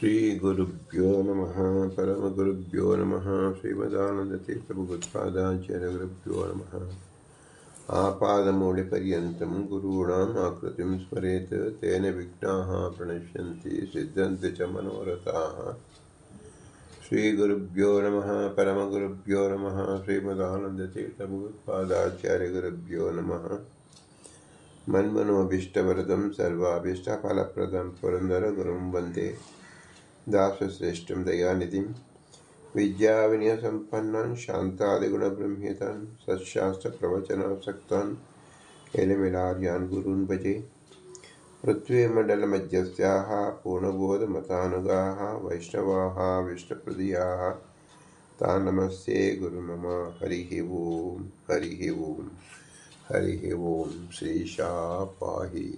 श्रीगुरुभ्यो नमः, परमगुरुभ्यो नमः, श्रीमदानन्दतीर्थभगवत्पादाचार्यगुरुभ्यो नमः। आपादमौलिपर्यन्तं गुरूणाम् आकृतिं स्मरेत्, तेन विघ्नाः प्रणश्यन्ति सिद्धन्ति च मनोरथाः। श्रीगुरुभ्यो नमः, परमगुरुभ्यो नमः, श्रीमदानन्दतीर्थभगवत्पादाचार्यगुरुभ्यो नमः। मन्मनोभीष्टवरदं सर्वाभीष्टफलप्रदं, पुरन्दरगुरुं वंदे। दासश्रेष्ठं दयानिधिं विद्याविनयसम्पन्नान् शान्तादिगुणब्रह्म्यतान् सत्शास्त्रप्रवचनासक्तान् केलमिलार्यान् गुरून् भजे पृथ्वीमण्डलमध्यस्याः पूर्णबोधमतानुगाः वैष्णवाः विष्णुप्रदीयाः ता नमस्ते गुरुमम हरिः ॐ हरिः ॐ हरिः ॐ श्रीशा पाहि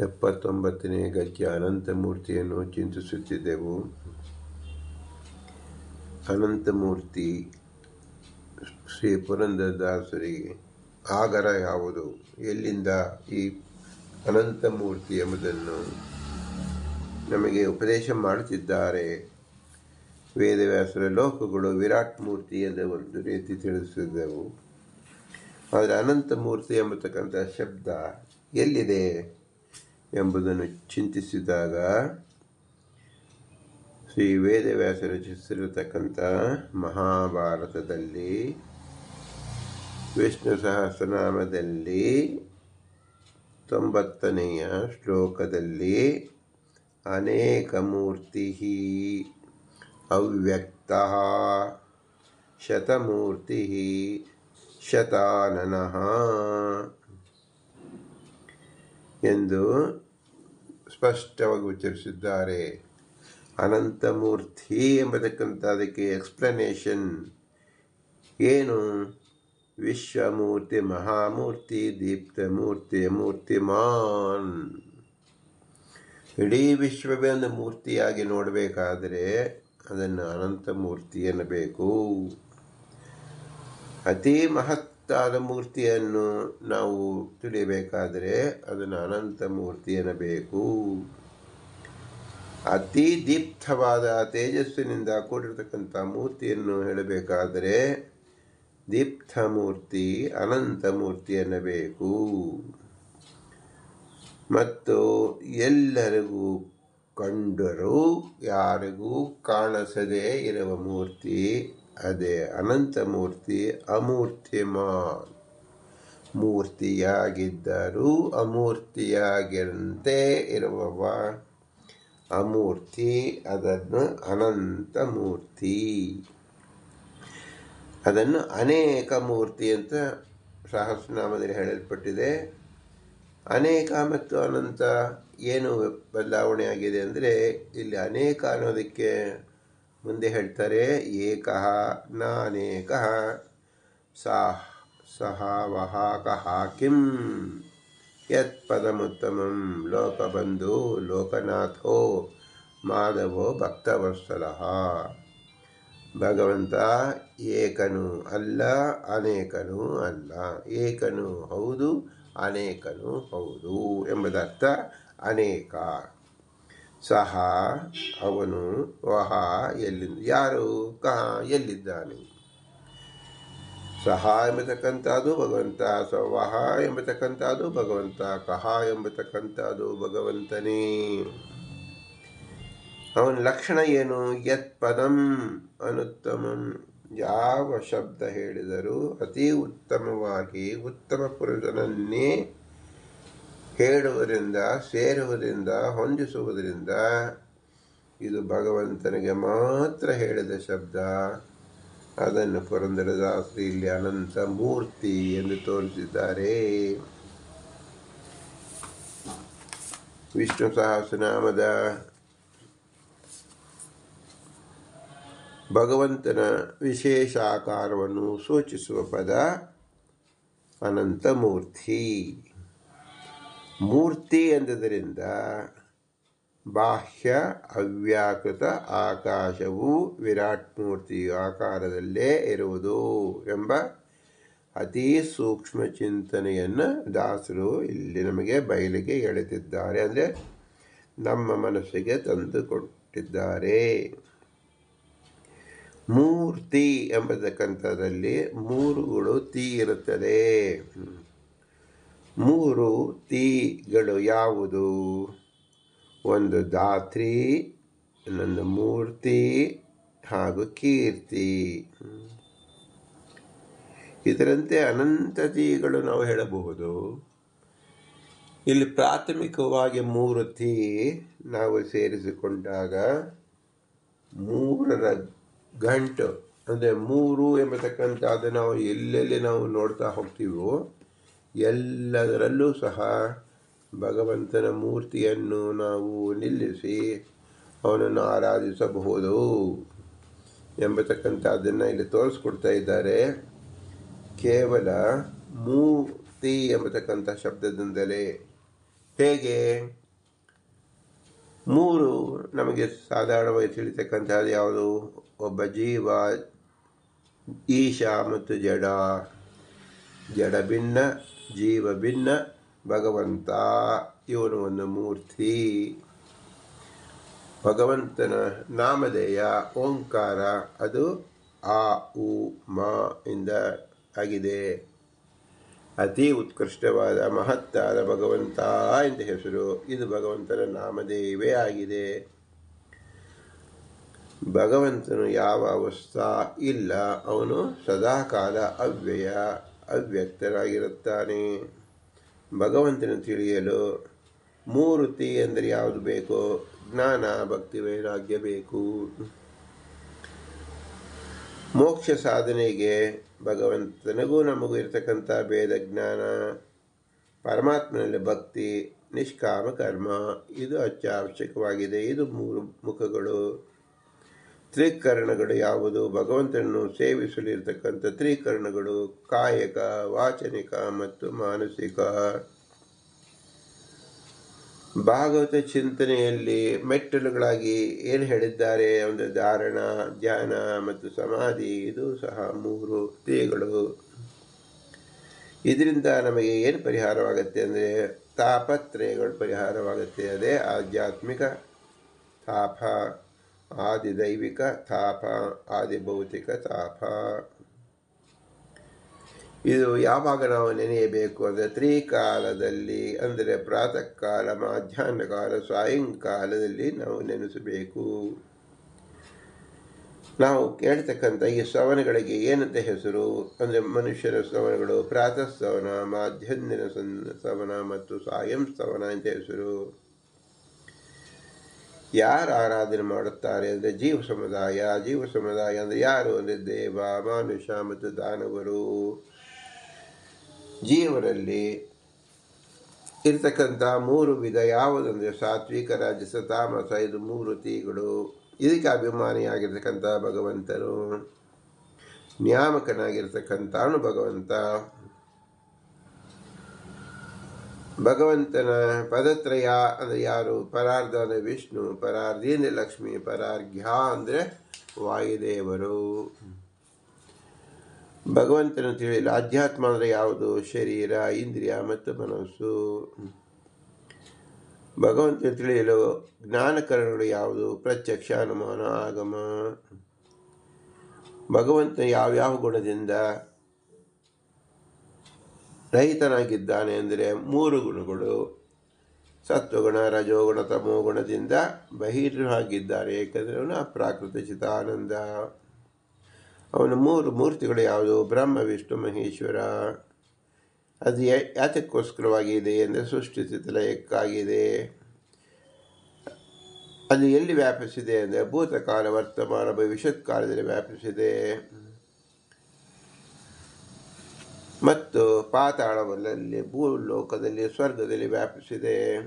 ಎಪ್ಪತ್ತೊಂಬತ್ತನೇ ಗದ್ಯ ಅನಂತಮೂರ್ತಿಯನ್ನು ಚಿಂತಿಸುತ್ತಿದ್ದೆವು. ಅನಂತಮೂರ್ತಿ ಶ್ರೀ ಪುರಂದರದಾಸರಿಗೆ, ಆಗರ ಯಾವುದು? ಎಲ್ಲಿಂದ ಈ ಅನಂತಮೂರ್ತಿ ಎಂಬುದನ್ನು ನಮಗೆ ಉಪದೇಶ ಮಾಡುತ್ತಿದ್ದಾರೆ. ವೇದವ್ಯಾಸರ ಲೋಕಗಳು ವಿರಾಟ್ ಮೂರ್ತಿ ಎಂದು ಒಂದು ರೀತಿ ತಿಳಿಸಿದ್ದೆವು ಆದರೆ ಅನಂತಮೂರ್ತಿ ಎಂಬತಕ್ಕಂಥ ಶಬ್ದ ಎಲ್ಲಿದೆ? ಎಂಬುದನ್ನು ಚಿಂತಿಸಿದಾಗ ಶ್ರೀ ವೇದವ್ಯಾಸ ರಚಿಸಿರತಕ್ಕಂಥ ಮಹಾಭಾರತದಲ್ಲಿ, ವಿಷ್ಣು ಸಹಸ್ರನಾಮದಲ್ಲಿ, ತೊಂಬತ್ತನೆಯ ಶ್ಲೋಕದಲ್ಲಿ ಅನೇಕ ಮೂರ್ತಿ ಅವ್ಯಕ್ತ, ಶತಮೂರ್ತಿ ಶತಾನನಃ ಎಂದು ಸ್ಪಷ್ಟವಾಗಿ ಉಚ್ಚರಿಸಿದ್ದಾರೆ. ಅನಂತಮೂರ್ತಿ ಎಂಬತಕ್ಕಂಥ ಅದಕ್ಕೆ ಎಕ್ಸ್ಪ್ಲನೇಷನ್ ಏನು? ವಿಶ್ವಮೂರ್ತಿ, ಮಹಾಮೂರ್ತಿ, ದೀಪ್ತಮೂರ್ತಿ, ಮೂರ್ತಿಮಾನ್. ಇಡೀ ವಿಶ್ವವೇ ಒಂದು ಮೂರ್ತಿಯಾಗಿ ನೋಡಬೇಕಾದರೆ ಅದನ್ನು ಅನಂತ ಮೂರ್ತಿ ಎನ್ನಬೇಕು. ಅತಿ ಮಹತ್ತಾದ ಮೂರ್ತಿಯನ್ನು ನಾವು ತಿಳಿಯಬೇಕಾದರೆ ಅದನ್ನು ಅನಂತ ಮೂರ್ತಿಯನ್ನು ಬೇಕು ಅತಿ ದೀಪ್ತವಾದ ತೇಜಸ್ಸಿನಿಂದ ಕೂಡಿರತಕ್ಕಂಥ ಮೂರ್ತಿಯನ್ನು ಹೇಳಬೇಕಾದರೆ ದೀಪ್ತ ಮೂರ್ತಿ, ಅನಂತ ಮೂರ್ತಿಯನ್ನು ಬೇಕು ಮತ್ತು ಎಲ್ಲರಿಗೂ ಕಂಡರೂ ಯಾರಿಗೂ ಕಾಣಿಸದೇ ಇರುವ ಮೂರ್ತಿ ಅದೇ ಅನಂತ ಮೂರ್ತಿ ಅಮೂರ್ತಿಮಾನ್ ಮೂರ್ತಿಯಾಗಿದ್ದರೂ ಅಮೂರ್ತಿಯಾಗಿರಂತೆ ಇರುವವ. ಅಮೂರ್ತಿ ಅದನ್ನು ಅನಂತ ಮೂರ್ತಿ ಅದನ್ನು ಅನೇಕ ಮೂರ್ತಿ ಅಂತ ಸಹಸ್ರನಾಮದಲ್ಲಿ ಹೇಳಲ್ಪಟ್ಟಿದೆ. ಅನೇಕ ಮತ್ತು ಅನಂತ ಏನು ಬದಲಾವಣೆಯಾಗಿದೆ ಅಂದರೆ ಇಲ್ಲಿ ಅನೇಕ ಅನ್ನೋದಕ್ಕೆ ಮುಂದೆ ಹೇಳ್ತಾರೆ, ಏಕಃ ನಾನೇಕಃ ಸಹ ವಹ ಕಹ ಕಿಂ ಯತ್ ಪದಮುತ್ತಮಂ ಲೋಕಬಂಧು ಲೋಕನಾಥೋ ಮಾಧವೋ ಭಕ್ತವತ್ಸಲಃ. ಭಗವಂತ ಏಕನು ಅಲ್ಲ, ಅನೇಕನು ಅಲ್ಲ. ಏಕನು ಹೌದು, ಅನೇಕನು ಹೌದು ಎಂಬುದರ್ಥ ಅನೇಕ. ಸಹ ಅವನು ವಹ ಎಲ್ಲಿಂದ, ಯಾರು ಕಹ ಎಲ್ಲಿದ್ದಾನೆ? ಸಹ ಎಂಬತಕ್ಕಂಥದ್ದು ಭಗವಂತ ಸವಹ ಎಂಬತಕ್ಕಂಥದ್ದು ಭಗವಂತ, ಕಹ ಎಂಬತಕ್ಕಂಥದ್ದು ಭಗವಂತನೇ. ಅವನ ಲಕ್ಷಣ ಏನು? ಯತ್ ಪದಂ ಅನುತ್ತಮಂ. ಯಾವ ಶಬ್ದ ಹೇಳಿದರೂ ಅತಿ ಉತ್ತಮವಾಗಿ ಉತ್ತಮ ಪುರುಷನನ್ನೇ ಹೇಳುವುದರಿಂದ ಸೇರುವುದರಿಂದ, ಹೊಂದಿಸುವುದರಿಂದ ಇದು ಭಗವಂತನಿಗೆ ಮಾತ್ರ ಹೇಳಿದ ಶಬ್ದ. ಅದನ್ನು ಪುರಂದರದಾಸರು ಇಲ್ಲಿ ಅನಂತ ಮೂರ್ತಿ ಎಂದು ತೋರಿಸಿದ್ದಾರೆ. ವಿಷ್ಣು ಸಹಸ್ರನಾಮದ ಭಗವಂತನ ವಿಶೇಷ ಆಕಾರವನ್ನು ಸೂಚಿಸುವ ಪದ ಅನಂತಮೂರ್ತಿ ಮೂರ್ತಿ ಎಂದದರಿಂದ ಬಾಹ್ಯ, ಅವ್ಯಾಕೃತ, ಆಕಾಶವು ವಿರಾಟ್ ಮೂರ್ತಿ ಆಕಾರದಲ್ಲೇ ಇರುವುದು ಎಂಬ ಅತಿ ಸೂಕ್ಷ್ಮ ಚಿಂತನೆಯನ್ನು ದಾಸರು ಇಲ್ಲಿ ನಮಗೆ ಬಯಲಿಗೆ ಎಳೆದಿದ್ದಾರೆ. ಅಂದರೆ ನಮ್ಮ ಮನಸ್ಸಿಗೆ ತಂದುಕೊಟ್ಟಿದ್ದಾರೆ. ಮೂರ್ತಿ ಎಂಬತಕ್ಕಂಥದ್ರಲ್ಲಿ ಮೂರುಗಳು ತೀ ಇರುತ್ತದೆ ಮೂರು ತೀಗಳು ಯಾವುದು? ಒಂದು ಧಾತ್ರಿ, ಇನ್ನೊಂದು ಮೂರ್ತಿ ಹಾಗೂ ಕೀರ್ತಿ. ಇದರಂತೆ ಅನಂತ ತೀಗಳು ನಾವು ಹೇಳಬಹುದು. ಇಲ್ಲಿ ಪ್ರಾಥಮಿಕವಾಗಿ ಮೂರು ತೀ ನಾವು ಸೇರಿಸಿಕೊಂಡಾಗ ಮೂರರ ಗಂಟು, ಅಂದರೆ ಮೂರು ಎಂಬತಕ್ಕಂಥದ್ದು ನಾವು ಎಲ್ಲೆಲ್ಲಿ ನಾವು ನೋಡ್ತಾ ಹೋಗ್ತೀವೋ ಎಲ್ಲದರಲ್ಲೂ ಸಹ ಭಗವಂತನ ಮೂರ್ತಿಯನ್ನು ನಾವು ನಿಲ್ಲಿಸಿ ಅವನನ್ನು ಆರಾಧಿಸಬಹುದು ಎಂಬತಕ್ಕಂಥದ್ದನ್ನು ಇಲ್ಲಿ ತೋರಿಸ್ಕೊಡ್ತಾ ಇದ್ದಾರೆ. ಕೇವಲ ಮೂರ್ತಿ ಎಂಬತಕ್ಕಂಥ ಶಬ್ದದಿಂದಲೇ. ಹೇಗೆ? ಮೂರು ನಮಗೆ ಸಾಧಾರಣವಾಗಿ ತಿಳಿತಕ್ಕಂಥದ್ದು ಯಾವುದು? ಒಬ್ಬ ಜೀವ, ಈಶಾ ಮತ್ತು ಜಡ. ಜಡ ಭಿನ್ನ ಜೀವ ಭಿನ್ನ ಭಗವಂತ. ಇವನು ಒಂದು ಮೂರ್ತಿ. ಭಗವಂತನ ನಾಮಧೇಯ, ಓಂಕಾರ, ಅದು ಆ, ಉ, ಮ ಇಂದ ಆಗಿದೆ. ಅತಿ ಉತ್ಕೃಷ್ಟವಾದ, ಮಹತ್ತಾದ ಭಗವಂತ ಎಂದ ಹೆಸರು. ಇದು ಭಗವಂತನ ನಾಮಧೇಯವೇ ಆಗಿದೆ. ಭಗವಂತನು ಯಾವ ಅವಸ್ಥಾ ಇಲ್ಲ, ಅವನು ಸದಾಕಾಲ ಅವ್ಯಯ. ಅವ್ಯಕ್ತನಾಗಿರುತ್ತಾನೆ ಭಗವಂತನ ತಿಳಿಯಲು ಮೂರುತಿ ಎಂದರೆ ಯಾವುದು ಬೇಕೋ ಜ್ಞಾನ, ಭಕ್ತಿ, ವೈರಾಗ್ಯ ಬೇಕು. ಮೋಕ್ಷ ಸಾಧನೆಗೆ ಭಗವಂತನಿಗೂ ನಮಗೂ ಇರತಕ್ಕಂಥ ಭೇದ ಜ್ಞಾನ, ಪರಮಾತ್ಮನಲ್ಲಿ ಭಕ್ತಿ, ನಿಷ್ಕಾಮ ಕರ್ಮ, ಇದು ಅತ್ಯವಶ್ಯಕವಾಗಿದೆ. ಇದು ಮೂರು ಮುಖಗಳು. ತ್ರಿಕರಣಗಳು ಯಾವುದು ಭಗವಂತನನ್ನು ಸೇವಿಸಲಿರ್ತಕ್ಕಂಥ ತ್ರಿಕರಣಗಳು ಕಾಯಕ, ವಾಚನಿಕ ಮತ್ತು ಮಾನಸಿಕ. ಭಾಗವತ ಚಿಂತನೆಯಲ್ಲಿ ಮೆಟ್ಟಲುಗಳಾಗಿ ಏನು ಹೇಳಿದ್ದಾರೆ? ಒಂದು ಧಾರಣ, ಧ್ಯಾನ ಮತ್ತು ಸಮಾಧಿ, ಇದು ಸಹ ಮೂರು ಕ್ರಿಯೆಗಳು. ಇದರಿಂದ ನಮಗೆ ಏನು ಪರಿಹಾರವಾಗುತ್ತೆ ಅಂದರೆ ತಾಪತ್ರಯಗಳು ಪರಿಹಾರವಾಗುತ್ತೆ, ಅದೇ ಆಧ್ಯಾತ್ಮಿಕ ತಾಪ. ಆದಿದೈವಿಕ ತಾಪ, ಆದಿಭೌತಿಕ ತಾಪ. ಇದು ಯಾವಾಗ ನಾವು ನೆನೆಯಬೇಕು ಅಂದರೆ ತ್ರಿಕಾಲದಲ್ಲಿ, ಅಂದರೆ ಪ್ರಾತಃ ಕಾಲ ಮಧ್ಯಾಹ್ನ ಕಾಲ ಸಾಯಂಕಾಲದಲ್ಲಿ ನಾವು ನೆನೆಸಬೇಕು. ನಾವು ಕೇಳ್ತಕ್ಕಂಥ ಈ ಶ್ರವಣಗಳಿಗೆ ಏನಂತ ಹೆಸರು? ಅಂದರೆ ಮನುಷ್ಯರ ಶ್ರವಣಗಳು ಪ್ರಾತಃ ಶ್ರವಣ ಮಾಧ್ಯಾಹ್ನ ಸವನ ಮತ್ತು ಸಾಯಂ ಸವನ ಅಂತ ಹೆಸರು. ಯಾರು ಆರಾಧನೆ ಮಾಡುತ್ತಾರೆ ಅಂದರೆ ಜೀವ ಸಮುದಾಯ ಜೀವ ಸಮುದಾಯ ಅಂದರೆ ಯಾರು ಅಂದರೆ ದೇವ ಮಾನುಷ ಮತ್ತು ದಾನವರು. ಜೀವರಲ್ಲಿ ಇರ್ತಕ್ಕಂಥ ಮೂರು ವಿಧ ಯಾವುದಂದರೆ ಸಾತ್ವಿಕ, ರಾಜಸ, ತಾಮಸ, ಇದು ಮೂರು ತೀಗಳು. ಇದಕ್ಕೆ ಅಭಿಮಾನಿಯಾಗಿರ್ತಕ್ಕಂಥ ಭಗವಂತನು ನಿಯಾಮಕನಾಗಿರ್ತಕ್ಕಂಥ ಭಗವಂತ ಭಗವಂತನ ಪದತ್ರಯ ಅಂದರೆ ಯಾರು? ಪರಾರ್ಧ ಅಂದರೆ ವಿಷ್ಣು ಪರಾರ್ಧಿ ಅಂದರೆ ಲಕ್ಷ್ಮಿ, ಪರಾರ್ಘ್ಯ ಅಂದರೆ ವಾಯುದೇವರು. ಭಗವಂತನ ತಿಳಿಯಲು ಅಧ್ಯಾತ್ಮ ಅಂದರೆ ಯಾವುದು? ಶರೀರ, ಇಂದ್ರಿಯ ಮತ್ತು ಮನಸ್ಸು. ಭಗವಂತನ ತಿಳಿಯಲು ಜ್ಞಾನಕರಣಗಳು ಯಾವುದು? ಪ್ರತ್ಯಕ್ಷ, ಅನುಮಾನ, ಆಗಮ. ಭಗವಂತ ಯಾವ್ಯಾವ ಗುಣದಿಂದ ರಹಿತನಾಗಿದ್ದಾನೆ ಅಂದರೆ ಮೂರು ಗುಣಗಳು. ಸತ್ವಗುಣ, ರಜೋಗುಣ, ತಮೋಗುಣದಿಂದ ಬಹಿರ್ವಾಗಿದ್ದಾನೆ ಏಕೆಂದರೆ ಅವನು ಅಪ್ರಾಕೃತ ಚಿತಾನಂದ ಅವನ ಮೂರು ಮೂರ್ತಿಗಳು ಯಾವುದು? ಬ್ರಹ್ಮ, ವಿಷ್ಣು, ಮಹೇಶ್ವರ. ಅದು ಯಾತಕ್ಕೋಸ್ಕರವಾಗಿದೆ ಅಂದರೆ ಸೃಷ್ಟಿಸಿದ ಲಯಕ್ಕಾಗಿದೆ ಅದು ಎಲ್ಲಿ ವ್ಯಾಪಿಸಿದೆ ಅಂದರೆ ಭೂತಕಾಲ, ವರ್ತಮಾನ, ಭವಿಷ್ಯತ್ ಕಾಲದಲ್ಲಿ ವ್ಯಾಪಿಸಿದೆ. ಮತ್ತು ಪಾತಾಳವಲ್ಲಲ್ಲಿ ಭೂಲೋಕದಲ್ಲಿ, ಸ್ವರ್ಗದಲ್ಲಿ ವ್ಯಾಪಿಸಿದೆ.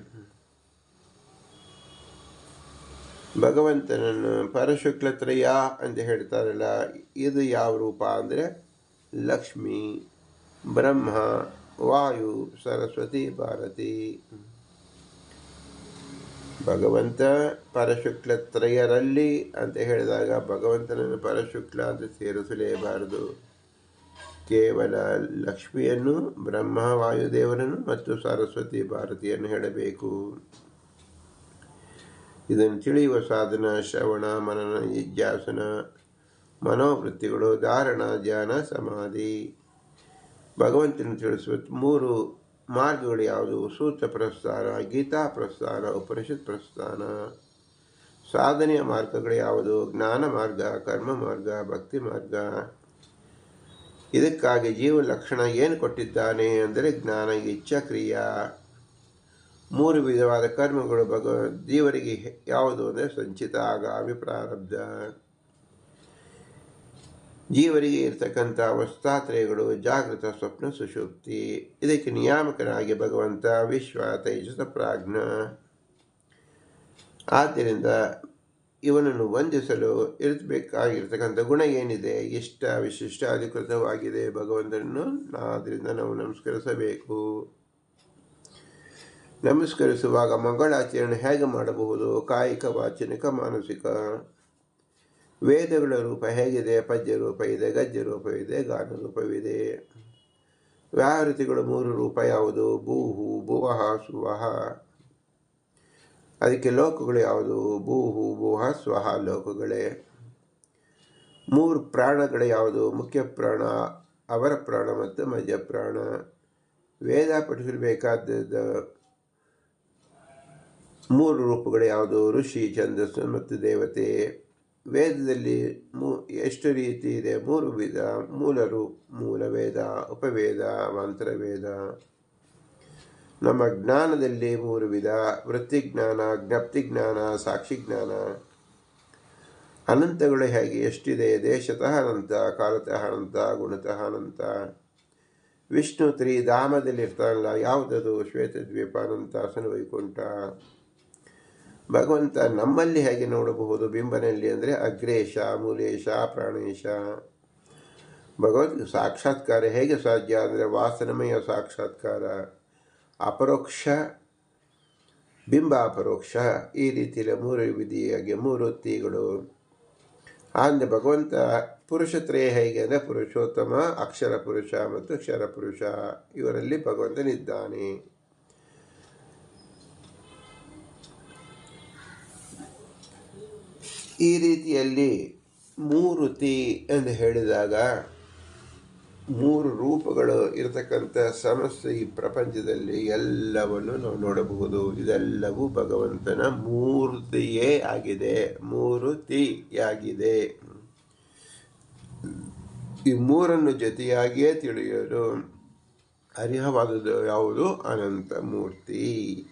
ಭಗವಂತನನ್ನು ಪರಶುಕ್ಲತ್ರಯ ಅಂತ ಹೇಳ್ತಾರಲ್ಲ, ಇದು ಯಾವ ರೂಪ ಅಂದರೆ ಲಕ್ಷ್ಮಿ, ಬ್ರಹ್ಮ, ವಾಯು, ಸರಸ್ವತಿ, ಭಾರತಿ. ಭಗವಂತ ಪರಶುಕ್ಲತ್ರಯರಲ್ಲಿ ಅಂತ ಹೇಳಿದಾಗ ಭಗವಂತನನ್ನು ಪರಶುಕ್ಲ ಅಂತ ಸೇರಿಸಲೇಬಾರದು. ಕೇವಲ ಲಕ್ಷ್ಮಿಯನ್ನು, ಬ್ರಹ್ಮ ವಾಯುದೇವರನ್ನು ಮತ್ತು ಸರಸ್ವತಿ ಭಾರತಿಯನ್ನು ಹೇಳಬೇಕು. ಇದನ್ನು ತಿಳಿಯುವ ಸಾಧನ, ಶ್ರವಣ, ಮನನ, ಜಿಜ್ಞಾಸನ, ಮನೋವೃತ್ತಿಗಳು, ಧಾರಣ, ಧ್ಯಾನ, ಸಮಾಧಿ. ಭಗವಂತನ ತಿಳಿಸುವ ಮೂರು ಮಾರ್ಗಗಳು ಯಾವುದು? ಸೂತ ಪ್ರಸ್ಥಾನ, ಗೀತಾ ಪ್ರಸ್ಥಾನ, ಉಪನಿಷತ್ ಪ್ರಸ್ಥಾನ. ಸಾಧನೆಯ ಮಾರ್ಗಗಳು ಯಾವುದು? ಜ್ಞಾನ ಮಾರ್ಗ, ಕರ್ಮ ಮಾರ್ಗ, ಭಕ್ತಿ ಮಾರ್ಗ. ಇದಕ್ಕಾಗಿ ಜೀವ ಲಕ್ಷಣ ಏನು ಕೊಟ್ಟಿದ್ದಾನೆ ಅಂದರೆ ಜ್ಞಾನ ಇಚ್ಛಾ ಕ್ರಿಯಾ ಮೂರು ವಿಧವಾದ ಕರ್ಮಗಳು ಭಗ ಜೀವರಿಗೆ ಯಾವುದು ಅಂದರೆ ಸಂಚಿತ ಆಗಾಮಿ ಪ್ರಾರಬ್ಧ ಜೀವರಿಗೆ ಇರತಕ್ಕಂಥ ವಸ್ತಾತ್ರಯಗಳು ಜಾಗೃತ, ಸ್ವಪ್ನ ಸುಶುಪ್ತಿ ಇದಕ್ಕೆ ನಿಯಾಮಕನಾಗಿ ಭಗವಂತ ವಿಶ್ವ ತೈಜಸ ಪ್ರಾಜ್ಞ. ಆದ್ದರಿಂದ ಇವನನ್ನು ವಂದಿಸಲು ಇರಬೇಕಾಗಿರ್ತಕ್ಕಂಥ ಗುಣ ಏನಿದೆ? ಇಷ್ಟ ವಿಶಿಷ್ಟ ಅಧಿಕೃತವಾಗಿದೆ ಭಗವಂತನನ್ನು? ಆದ್ದರಿಂದ ನಾವು ನಮಸ್ಕರಿಸಬೇಕು. ನಮಸ್ಕರಿಸುವಾಗ ಮಂಗಳಾಚರಣೆ ಹೇಗೆ ಮಾಡಬಹುದು? ಕಾಯಿಕ, ವಾಚನಿಕ, ಮಾನಸಿಕ. ವೇದಗಳ ರೂಪ ಹೇಗಿದೆ? ಪದ್ಯ ರೂಪ ಇದೆ, ಗದ್ಯ ರೂಪವಿದೆ ಗಾನ ರೂಪವಿದೆ ವ್ಯಾಹೃತಿಗಳು ಮೂರು ರೂಪ ಯಾವುದು? ಭೂಹು, ಭುವಹ, ಸುವಹ. ಅದಕ್ಕೆ ಲೋಕಗಳು ಯಾವುದು? ಭೂಹು ಭೂಹ ಸ್ವಹ, ಲೋಕಗಳೇ. ಮೂರು ಪ್ರಾಣಗಳು ಯಾವುದು? ಮುಖ್ಯ ಪ್ರಾಣ, ಅವರ ಪ್ರಾಣ ಮತ್ತು ಮಧ್ಯ ಪ್ರಾಣ. ವೇದ ಪಠಿಸಬೇಕಾದ ಮೂರು ರೂಪಗಳು ಯಾವುದು? ಋಷಿ, ಛಂದಸ್ಸು ಮತ್ತು ದೇವತೆ. ವೇದದಲ್ಲಿ ಮೂ, ಎಷ್ಟು ರೀತಿ ಇದೆ? ಮೂರು ವಿಧ. ಮೂಲ ರೂಪ, ಮೂಲ ವೇದ, ಉಪವೇದ, ಮಂತ್ರವೇದ. ನಮ್ಮ ಜ್ಞಾನದಲ್ಲಿ ಮೂರು ವಿಧ. ವೃತ್ತಿಜ್ಞಾನ ಸಾಕ್ಷಿ ಜ್ಞಾನ ಅನಂತಗಳು ಹೇಗೆ? ಎಷ್ಟಿದೆ? ದೇಶತಃ ಅನಂತ, ಕಾಲತಃ ಅನಂತ, ಗುಣತಃ ಅನಂತ. ವಿಷ್ಣು ತ್ರಿಧಾಮದಲ್ಲಿ ಇರ್ತಾನಲ್ಲ, ಯಾವುದದು? ಶ್ವೇತದ್ವೀಪ ಅನಂತ ವೈಕುಂಠ. ಭಗವಂತ ನಮ್ಮಲ್ಲಿ ಹೇಗೆ ನೋಡಬಹುದು? ಬಿಂಬನಲ್ಲಿ ಅಂದರೆ ಅಗ್ರೇಶ ಮೂಲೇಶ ಪ್ರಾಣೇಶ. ಭಗವಂತ ಸಾಕ್ಷಾತ್ಕಾರ ಹೇಗೆ ಸಾಧ್ಯ ಅಂದರೆ ವಾಸನಮಯ ಸಾಕ್ಷಾತ್ಕಾರ. ಅಪರೋಕ್ಷ ಬಿಂಬ ಅಪರೋಕ್ಷ ಈ ರೀತಿಯಲ್ಲಿ ಮೂರು ವಿಧಿಯಾಗಿ ಮೂರು ತಿಗಳು. ಅಂದರೆ ಭಗವಂತ ಪುರುಷತ್ರಯ ಹೇಗೆ ಅಂದರೆ ಪುರುಷೋತ್ತಮ, ಅಕ್ಷರ ಪುರುಷ ಮತ್ತು ಕ್ಷರ ಪುರುಷ ಇವರಲ್ಲಿ ಭಗವಂತನಿದ್ದಾನೆ ಈ ರೀತಿಯಲ್ಲಿ ಮೂರು ತಿ ಎಂದು ಹೇಳಿದಾಗ ಮೂರು ರೂಪಗಳು ಇರತಕ್ಕಂಥ ಸಮಸ್ಯೆ ಈ ಪ್ರಪಂಚದಲ್ಲಿ ಎಲ್ಲವನ್ನು ನಾವು ನೋಡಬಹುದು. ಇದೆಲ್ಲವೂ ಭಗವಂತನ ಮೂರ್ತಿಯೇ ಆಗಿದೆ. ಮೂರುತಿಯಾಗಿದೆ ಈ ಮೂರನ್ನು ಜೊತೆಯಾಗಿಯೇ ತಿಳಿಯೋದು ಅರ್ಹವಾದದ್ದು ಯಾವುದು? ಅನಂತ ಮೂರ್ತಿ.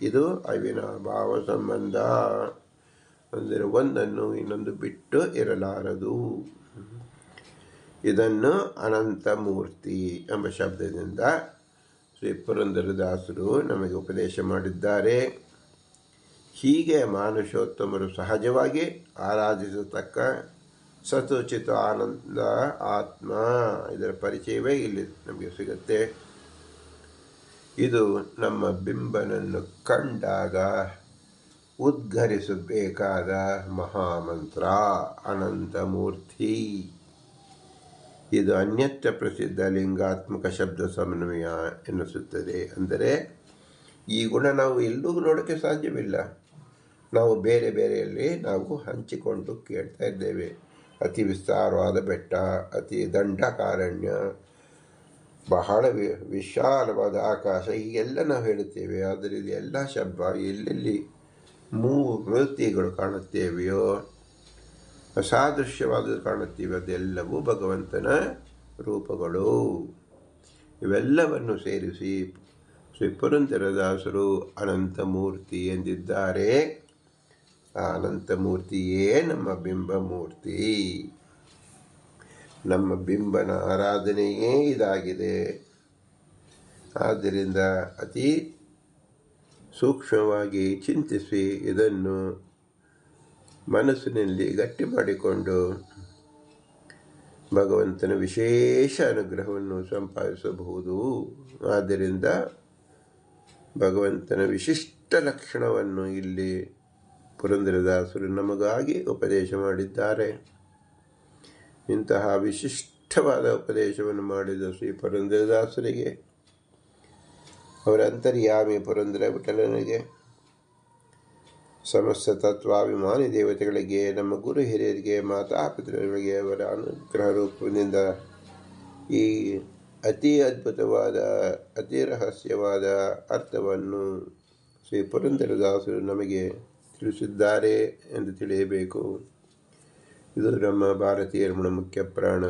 ಇದು ಅವಿನಾಭಾವ ಸಂಬಂಧ. ಅಂದರೆ ಒಂದನ್ನು ಇನ್ನೊಂದು ಬಿಟ್ಟು ಇರಲಾರದು. ಇದನ್ನು ಅನಂತ ಮೂರ್ತಿ ಎಂಬ ಶಬ್ದದಿಂದ ಶ್ರೀ ಪುರಂದರದಾಸರು ನಮಗೆ ಉಪದೇಶ ಮಾಡಿದ್ದಾರೆ. ಹೀಗೆ ಮಾನುಷೋತ್ತಮರು ಸಹಜವಾಗಿ ಆರಾಧಿಸತಕ್ಕ ಸತೋಚಿತ ಆನಂದ, ಆತ್ಮ ಇದರ ಪರಿಚಯವೇ ಇಲ್ಲಿ ನಮಗೆ ಸಿಗುತ್ತೆ. ಇದು ನಮ್ಮ ಬಿಂಬನನ್ನು ಕಂಡಾಗ ಉದ್ಘರಿಸಬೇಕಾದ ಮಹಾಮಂತ್ರ ಅನಂತ ಮೂರ್ತಿ ಇದು ಅನ್ಯತ್ರ ಪ್ರಸಿದ್ಧ ಲಿಂಗಾತ್ಮಕ ಶಬ್ದ ಸಮನ್ವಯ ಎನಿಸುತ್ತದೆ ಅಂದರೆ, ಈ ಗುಣ ನಾವು ಎಲ್ಲೂ ನೋಡೋಕ್ಕೆ ಸಾಧ್ಯವಿಲ್ಲ. ನಾವು ಬೇರೆ ಬೇರೆಯಲ್ಲಿ ನಾವು ಹಂಚಿಕೊಂಡು ಕೇಳ್ತಾ ಇದ್ದೇವೆ. ಅತಿ ವಿಸ್ತಾರವಾದ ಬೆಟ್ಟ, ಅತಿ ದಂಡಕಾರಣ್ಯ, ಬಹಳ ವಿ, ವಿಶಾಲವಾದ ಆಕಾಶ, ಹೀಗೆಲ್ಲ ನಾವು ಹೇಳುತ್ತೇವೆ. ಆದರೆ ಇದು ಎಲ್ಲ ಶಬ್ದ, ಎಲ್ಲೆಲ್ಲಿ ಮೂರು ಮೂರ್ತಿಗಳು ಕಾಣುತ್ತೇವೆಯೋ ಅಸಾದೃಶ್ಯವಾದ ಕಾಣುತ್ತೀವಿ ಅದೆಲ್ಲವೂ ಭಗವಂತನ ರೂಪಗಳು. ಇವೆಲ್ಲವನ್ನು ಸೇರಿಸಿ ಶ್ರೀ ಪುರಂದರದಾಸರು ಅನಂತಮೂರ್ತಿ ಎಂದಿದ್ದಾರೆ. ಆ ಅನಂತಮೂರ್ತಿಯೇ ನಮ್ಮ ಬಿಂಬಮೂರ್ತಿ. ನಮ್ಮ ಬಿಂಬನ ಆರಾಧನೆಯೇ ಇದಾಗಿದೆ. ಆದ್ದರಿಂದ ಅತಿ ಸೂಕ್ಷ್ಮವಾಗಿ ಚಿಂತಿಸಿ ಇದನ್ನು ಮನಸ್ಸಿನಲ್ಲಿ ಗಟ್ಟಿ ಮಾಡಿಕೊಂಡು ಭಗವಂತನ ವಿಶೇಷ ಅನುಗ್ರಹವನ್ನು ಸಂಪಾದಿಸಬಹುದು. ಆದ್ದರಿಂದ ಭಗವಂತನ ವಿಶಿಷ್ಟ ಲಕ್ಷಣವನ್ನು ಇಲ್ಲಿ ಪುರಂದರದಾಸರು ನಮಗಾಗಿ ಉಪದೇಶ ಮಾಡಿದ್ದಾರೆ. ಇಂತಹ ವಿಶಿಷ್ಟವಾದ ಉಪದೇಶವನ್ನು ಮಾಡಿದ ಶ್ರೀ ಪುರಂದರದಾಸರಿಗೆ, ಅವರ ಅಂತರ್ಯಾಮಿ ಪುರಂದರ ವಿಠಲನಿಗೆ ಸಮಸ್ತ ತತ್ವಾಭಿಮಾನಿ ದೇವತೆಗಳಿಗೆ, ನಮ್ಮ ಗುರು ಹಿರಿಯರಿಗೆ ಮಾತಾಪಿತೃಗಳಿಗೆ ಅವರ ಅನುಗ್ರಹ ರೂಪದಿಂದ ಈ ಅತಿ ಅದ್ಭುತವಾದ, ಅತಿ ರಹಸ್ಯವಾದ ಅರ್ಥವನ್ನು ಶ್ರೀ ಪುರಂದರದಾಸರು ನಮಗೆ ತಿಳಿಸಿದ್ದಾರೆ ಎಂದು ತಿಳಿಯಬೇಕು. ಇದು ನಮ್ಮ ಭಾರತೀಯ ರಮಣ ಮುಖ್ಯ ಪ್ರಾಣ.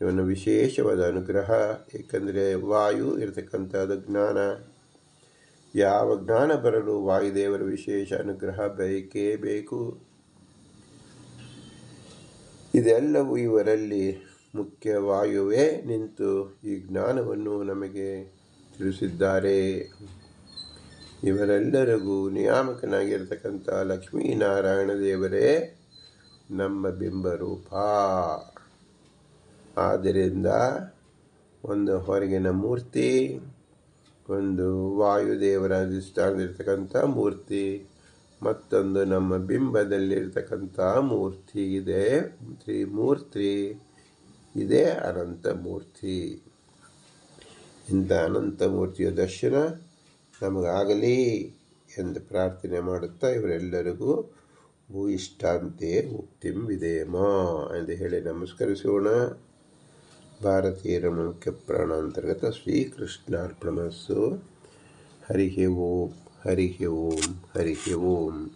ಇವನ ವಿಶೇಷವಾದ ಅನುಗ್ರಹ, ಏಕೆಂದರೆ ವಾಯು ಇರತಕ್ಕಂಥದ್ದು ಜ್ಞಾನ. ಯಾವ ಜ್ಞಾನ ಬರಲು ವಾಯುದೇವರ ವಿಶೇಷ ಅನುಗ್ರಹ ಬೇಕೇ ಬೇಕು? ಇದೆಲ್ಲವೂ ಇವರಲ್ಲಿ ಮುಖ್ಯ ವಾಯುವೇ ನಿಂತು ಈ ಜ್ಞಾನವನ್ನು ನಮಗೆ ತಿಳಿಸಿದ್ದಾರೆ. ಇವರೆಲ್ಲರಿಗೂ ನಿಯಾಮಕನಾಗಿರ್ತಕ್ಕಂಥ ಲಕ್ಷ್ಮೀನಾರಾಯಣ ದೇವರೇ ನಮ್ಮ ಬಿಂಬರೂಪ. ಆದ್ದರಿಂದ ಒಂದು ಹೊರಗಿನ ಮೂರ್ತಿ ಒಂದು ವಾಯುದೇವರ ಅಧಿಷ್ಠಾನದಲ್ಲಿರ್ತಕ್ಕಂಥ ಮೂರ್ತಿ, ಮತ್ತೊಂದು ನಮ್ಮ ಬಿಂಬದಲ್ಲಿರ್ತಕ್ಕಂಥ ಮೂರ್ತಿ ಇದೆ. ತ್ರಿಮೂರ್ತಿ, ಇದೇ ಅನಂತ ಮೂರ್ತಿ. ಇಂಥ ಅನಂತ ಮೂರ್ತಿಯ ದರ್ಶನ ನಮಗಾಗಲಿ ಎಂದು ಪ್ರಾರ್ಥನೆ ಮಾಡುತ್ತಾ ಇವರೆಲ್ಲರಿಗೂ ಭೂಯಿಷ್ಟಾಂತೆ ಮುಕ್ತಿಂ ವಿಧೇಮ ಎಂದು ಹೇಳಿ ನಮಸ್ಕರಿಸೋಣ. भारतीय रमुख्यप्राण अंतर्गत श्रीकृष्णापणसु हरि ओम हरि ओम हरि ओम।